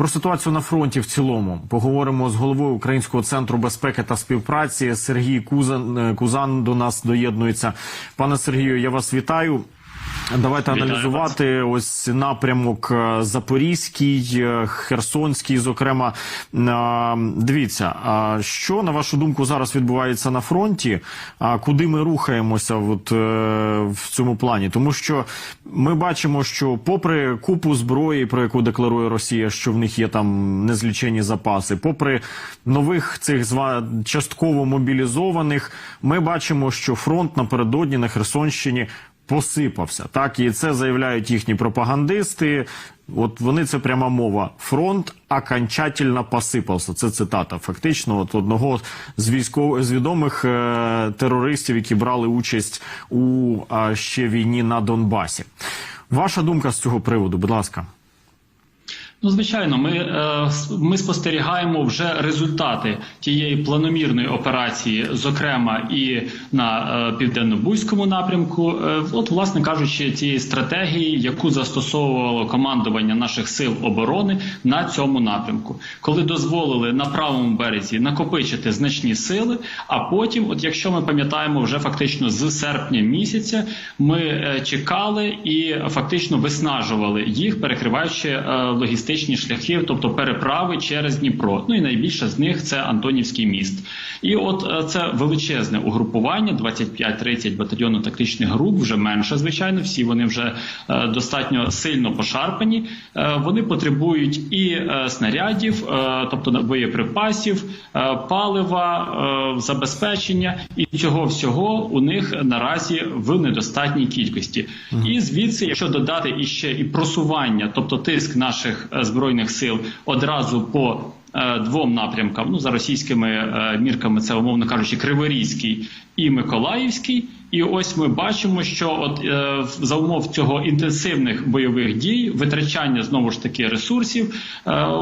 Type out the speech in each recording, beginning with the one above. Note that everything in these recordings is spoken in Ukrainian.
Про ситуацію на фронті в цілому поговоримо з головою Українського центру безпеки та співпраці. Сергій Кузан е, Кузан до нас доєднується. Пане Сергію, я вас вітаю. Давайте Вітаю аналізувати ось напрямок е, Запорізький, е, Херсонський. Зокрема, Е, дивіться, що на вашу думку зараз відбувається на фронті? Куди ми рухаємося от, в цьому плані? Тому що ми бачимо, що попри купу зброї, про яку декларує Росія, що в них є там незлічені запаси, попри нових цих частково мобілізованих, ми бачимо, що фронт напередодні на Херсонщині посипався. Так і це заявляють їхні пропагандисти. От вони це пряма мова. Фронт окончательно посипався. Це цитата. Фактично, от одного з військових з відомих е, терористів, які брали участь у е, ще війні на Донбасі. Ваша думка з цього приводу, будь ласка. Ну, звичайно, ми, е, ми спостерігаємо вже результати тієї планомірної операції, зокрема і на е, південно-бузькому напрямку. Е, От, власне кажучи, тієї стратегії, яку застосовувало командування наших сил оборони на цьому напрямку, коли дозволили на правому березі накопичити значні сили. А потім, от якщо ми пам'ятаємо, вже фактично з серпня місяця ми чекали і фактично виснажували їх, перекриваючи е, логістичні шляхи, тобто переправи через Дніпро. Ну і найбільше з них це Антонівський міст. І от е, це величезне угрупування, 25-30 батальйонно-тактичних груп, вже менше, звичайно. Всі вони вже е, достатньо сильно пошарпані. Е, Вони потребують і снарядів, тобто боєприпасів, палива, забезпечення, і цього всього у них наразі в недостатній кількості. І звідси, якщо додати іще і просування, тобто тиск наших збройних сил одразу по е, двом напрямкам, ну за російськими е, мірками, це умовно кажучи, Криворізький і Миколаївський. І ось ми бачимо, що от е, за умов цього інтенсивних бойових дій, витрачання знову ж таки ресурсів,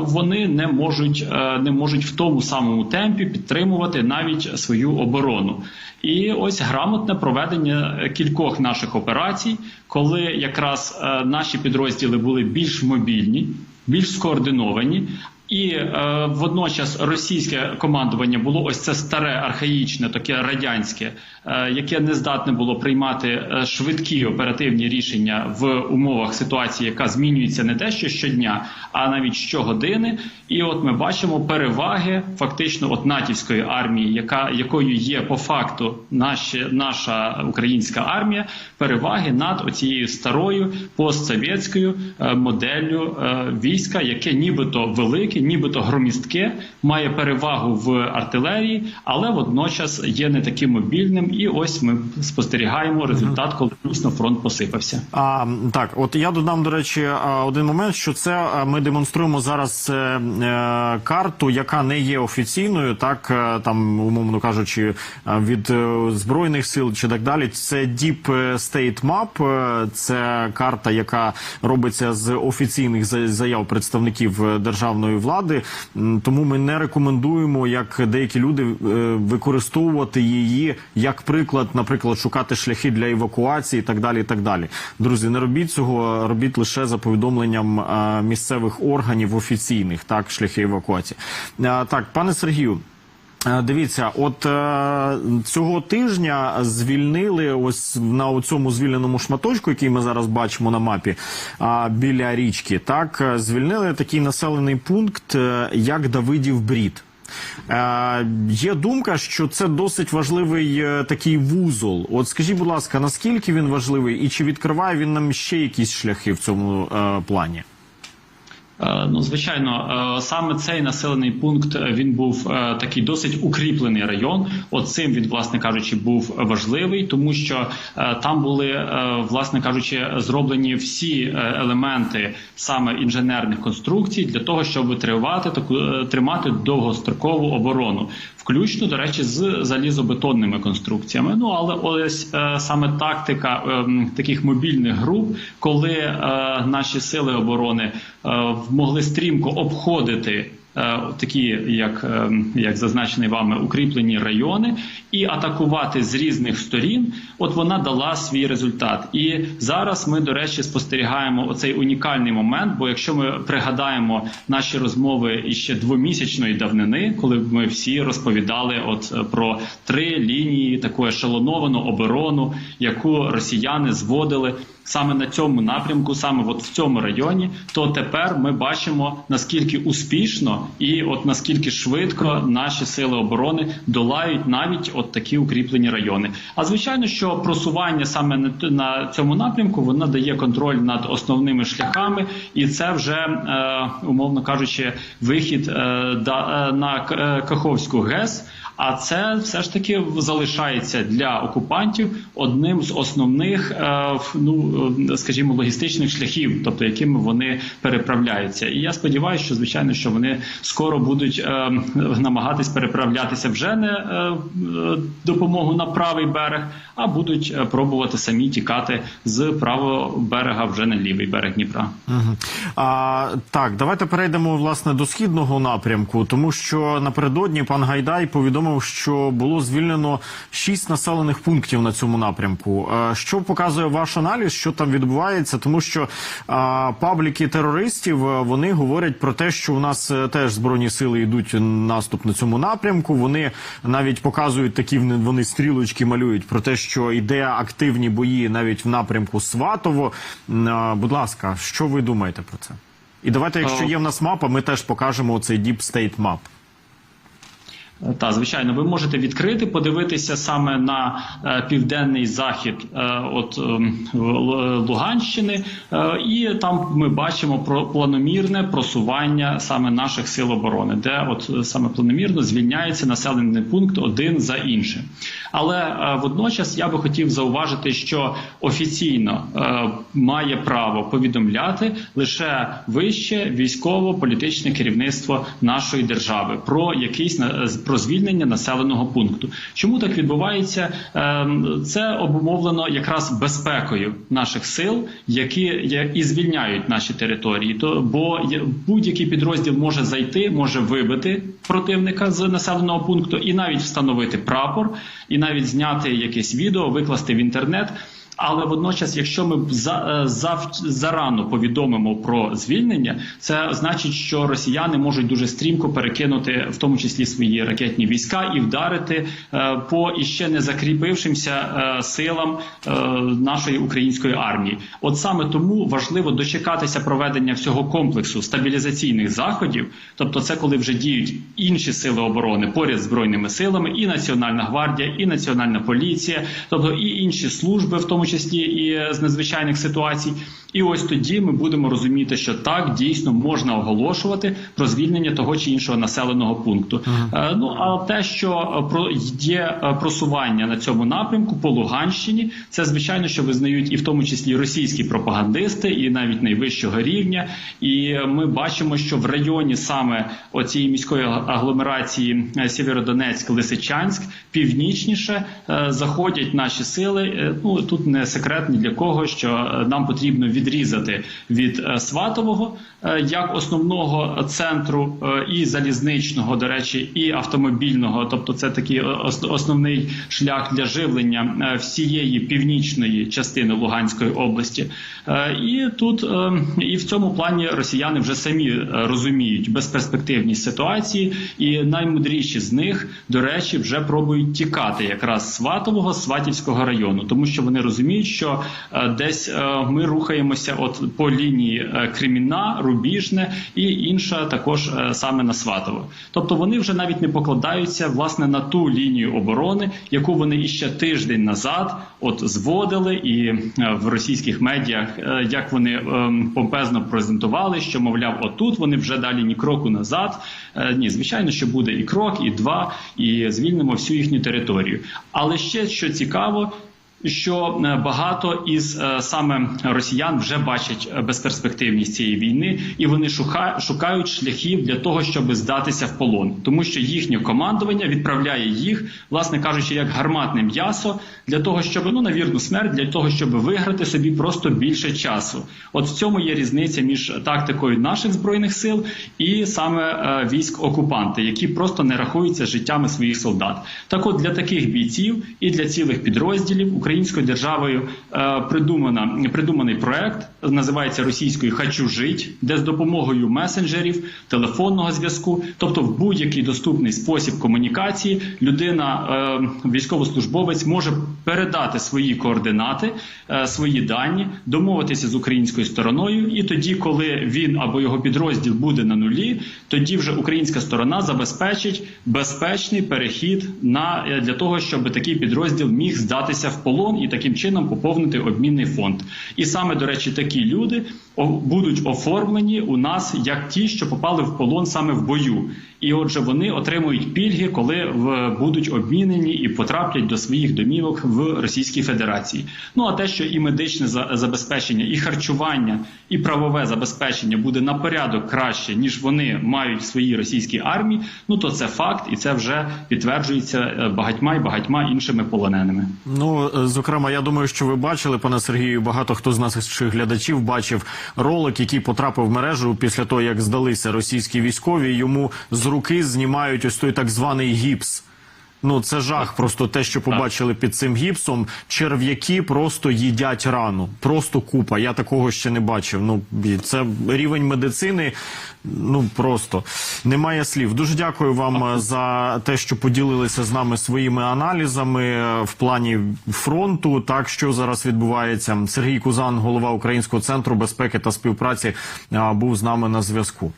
вони не можуть не можуть в тому самому темпі підтримувати навіть свою оборону. І ось грамотне проведення кількох наших операцій, коли якраз наші підрозділи були більш мобільні, більш скоординовані. І е, водночас російське командування було ось це старе, архаїчне, таке радянське, е, яке не здатне було приймати е, швидкі оперативні рішення в умовах ситуації, яка змінюється не те, що щодня, а навіть щогодини. І от ми бачимо переваги фактично от натівської армії, яка якою є по факту наші, наша українська армія, переваги над оцією старою постсовєтською е, моделлю е, війська, яке нібито велике, нібито громістке, має перевагу в артилерії, але водночас є не таким мобільним. І ось ми спостерігаємо результат, коли дійсно фронт посипався. А, так, от я додам, до речі, один момент, що це ми демонструємо зараз е, е, карту, яка не є офіційною, так е, там, умовно кажучи, від збройних сил чи так далі. Це Deep State Map, це карта, яка робиться з офіційних за- заяв представників державної влади. М, Тому ми не рекомендуємо, як деякі люди е, використовувати її як приклад, наприклад, шукати шляхи для евакуації і так далі. І так далі. Друзі, не робіть цього, робіть лише за повідомленням е, місцевих органів офіційних, так, шляхи евакуації. Е, Так, пане Сергію. Е, Дивіться, от е, цього тижня звільнили ось на цьому звільненому шматочку, який ми зараз бачимо на мапі а, біля річки. Так е, звільнили такий населений пункт, е, як Давидів Брід. Е, є думка, що це досить важливий е, такий вузол. От скажіть, будь ласка, наскільки він важливий, і чи відкриває він нам ще якісь шляхи в цьому е, плані? Е, Ну, звичайно, е, саме цей населений пункт е, він був такий досить укріплений район. От цим він, власне кажучи, був важливий, тому що там були, власне кажучи, зроблені всі елементи саме інженерних конструкцій для того, щоб тривати таку тримати довгострокову оборону, включно до речі, з залізобетонними конструкціями. Ну але ось саме тактика е, таких мобільних груп, коли наші сили оборони е, могли стрімко обходити такі, як, е, як зазначений вами, укріплені райони, і атакувати з різних сторін. От вона дала свій результат. І зараз ми, до речі, спостерігаємо оцей унікальний момент. Бо якщо ми пригадаємо наші розмови іще двомісячної давнини, коли ми всі розповідали от е, про три лінії таку ешелоновану оборону, яку росіяни зводили саме на цьому напрямку, саме от в цьому районі, то тепер ми бачимо наскільки успішно і от наскільки швидко наші сили оборони долають навіть от такі укріплені райони. А звичайно, що просування саме на, цьому напрямку вона дає контроль над основними шляхами, і це вже е, умовно кажучи, вихід е, да, е, на Каховську ГЕС. А це все ж таки залишається для окупантів одним з основних, ну скажімо, логістичних шляхів, тобто якими вони переправляються. І я сподіваюся, що звичайно, що вони скоро будуть е, намагатись переправлятися вже не е, е, допомогу на правий берег, а будуть пробувати самі тікати з правого берега вже на лівий берег Дніпра. А, так, давайте перейдемо власне до східного напрямку, тому що напередодні пан Гайдай повідомив, що було звільнено шість населених пунктів на цьому напрямку. Що показує ваш аналіз, що там відбувається? Тому що а, пабліки терористів вони говорять про те, що у нас е, теж збройні сили йдуть наступ на цьому напрямку. Вони навіть показують такі вони- стрілочки малюють про те, що йде активні бої навіть в напрямку Сватово. Будь ласка, що ви думаєте про це? І давайте, якщо є в нас мапа, ми теж покажемо цей Deep State Map. Та звичайно, ви можете відкрити, подивитися саме на е, південний захід е, от ем, Луганщини, е, і там ми бачимо про планомірне просування саме наших сил оборони, де от е, саме планомірно звільняється населений пункт один за іншим. Але е, водночас я би хотів зауважити, що офіційно е, має право повідомляти лише вище військово-політичне керівництво нашої держави про якийсь з- про звільнення населеного пункту. Чому так відбувається? Ем, Це обумовлено якраз безпекою наших сил, які і звільняють наші території. То бо будь-який підрозділ може зайти, може вибити противника з населеного пункту і навіть встановити прапор, і навіть зняти якесь відео, викласти в інтернет. Але водночас, якщо ми за, е, зав, зарано повідомимо про звільнення, це значить, що росіяни можуть дуже стрімко перекинути, в тому числі свої ракетні війська, і вдарити е, по іще не закріпившимся е, силам нашої української армії. От саме тому важливо дочекатися проведення всього комплексу стабілізаційних заходів, тобто це коли вже діють інші сили оборони поряд з збройними силами, і Національна гвардія, і Національна поліція, тобто і інші служби, в тому числі і е, з надзвичайних ситуацій. І ось тоді ми будемо розуміти, що так дійсно можна оголошувати про звільнення того чи іншого населеного пункту. Е, ну а те, що е, про є просування на цьому напрямку по Луганщині, це звичайно, що визнають і в тому числі російські пропагандисти, і навіть найвищого рівня. І ми бачимо, що в районі саме оцієї міської агломерації Сєвєродонецьк, Лисичанськ, північніше заходять наші сили. Ну тут не секрет ні для кого, що е, нам потрібно відрізати від е, Сватового е, як основного центру і залізничного, до речі, і автомобільного, тобто це такий основний шлях для живлення всієї північної частини Луганської області. І тут і в цьому плані росіяни вже самі розуміють безперспективність ситуації, і наймудріші з них, до речі, вже пробують тікати якраз Сватового, Сватівського району, тому що вони розуміють, що е, десь е, ми рухаємося от по лінії е, Кремінна, Рубіжне і інша також саме на Сватово. Тобто вони вже навіть не покладаються власне на ту лінію оборони, яку вони іще тиждень назад от зводили, і в російських медіях е, як вони помпезно презентували, що мовляв, отут вони вже далі ні кроку назад. Ні, звичайно, що буде і крок, і два, і звільнимо всю їхню територію. Але ще що цікаво. Що е, багато із е, саме росіян вже бачать е, безперспективність цієї війни, і вони шукають шляхів для того, щоб здатися в полон, тому що їхнє командування відправляє їх, власне кажучи, як гарматне м'ясо для того, щоб ну на вірну смерть, для того, щоб виграти собі просто більше часу. От в цьому є різниця між тактикою наших збройних сил і саме військ окупанти, які просто не рахуються життями своїх солдат. Так, от для таких бійців і для цілих підрозділів українською державою е, придумана придуманий проект, називається російською «Хочу жить», де з допомогою месенджерів, телефонного зв'язку, тобто в будь-який доступний спосіб комунікації, людина, е, військовослужбовець, може передати свої координати, е, свої дані, домовитися з українською стороною, і тоді, коли він або його підрозділ буде на нулі, тоді вже українська сторона забезпечить безпечний перехід на для того, щоб такий підрозділ міг здатися в полон і таким чином поповнити обмінний фонд. І саме до речі, такі люди будуть оформлені у нас як ті, що попали в полон саме в бою. І отже, вони отримують пільги, коли в, будуть обмінені і потраплять до своїх домівок в Російській Федерації. Ну а те, що і медичне за- забезпечення, і харчування, і правове забезпечення буде на порядок краще, ніж вони мають в своїй російській армії. Ну то це факт, і це вже підтверджується е, багатьма і багатьма іншими полоненими. Ну, е, зокрема, я думаю, що ви бачили, пане Сергію, багато хто з наших глядачів бачив ролик, який потрапив в мережу після того, як здалися російські військові. Йому з руки знімають ось той так званий гіпс. Ну, це жах, просто те, що побачили під цим гіпсом. Черв'яки просто їдять рану. Просто купа. Я такого ще не бачив. Ну, це рівень медицини. Ну просто немає слів. Дуже дякую вам е, за те, що поділилися з нами своїми аналізами е, в плані фронту. Так що зараз відбувається. Сергій Кузан, голова Українського центру безпеки та співпраці, е, був з нами на зв'язку.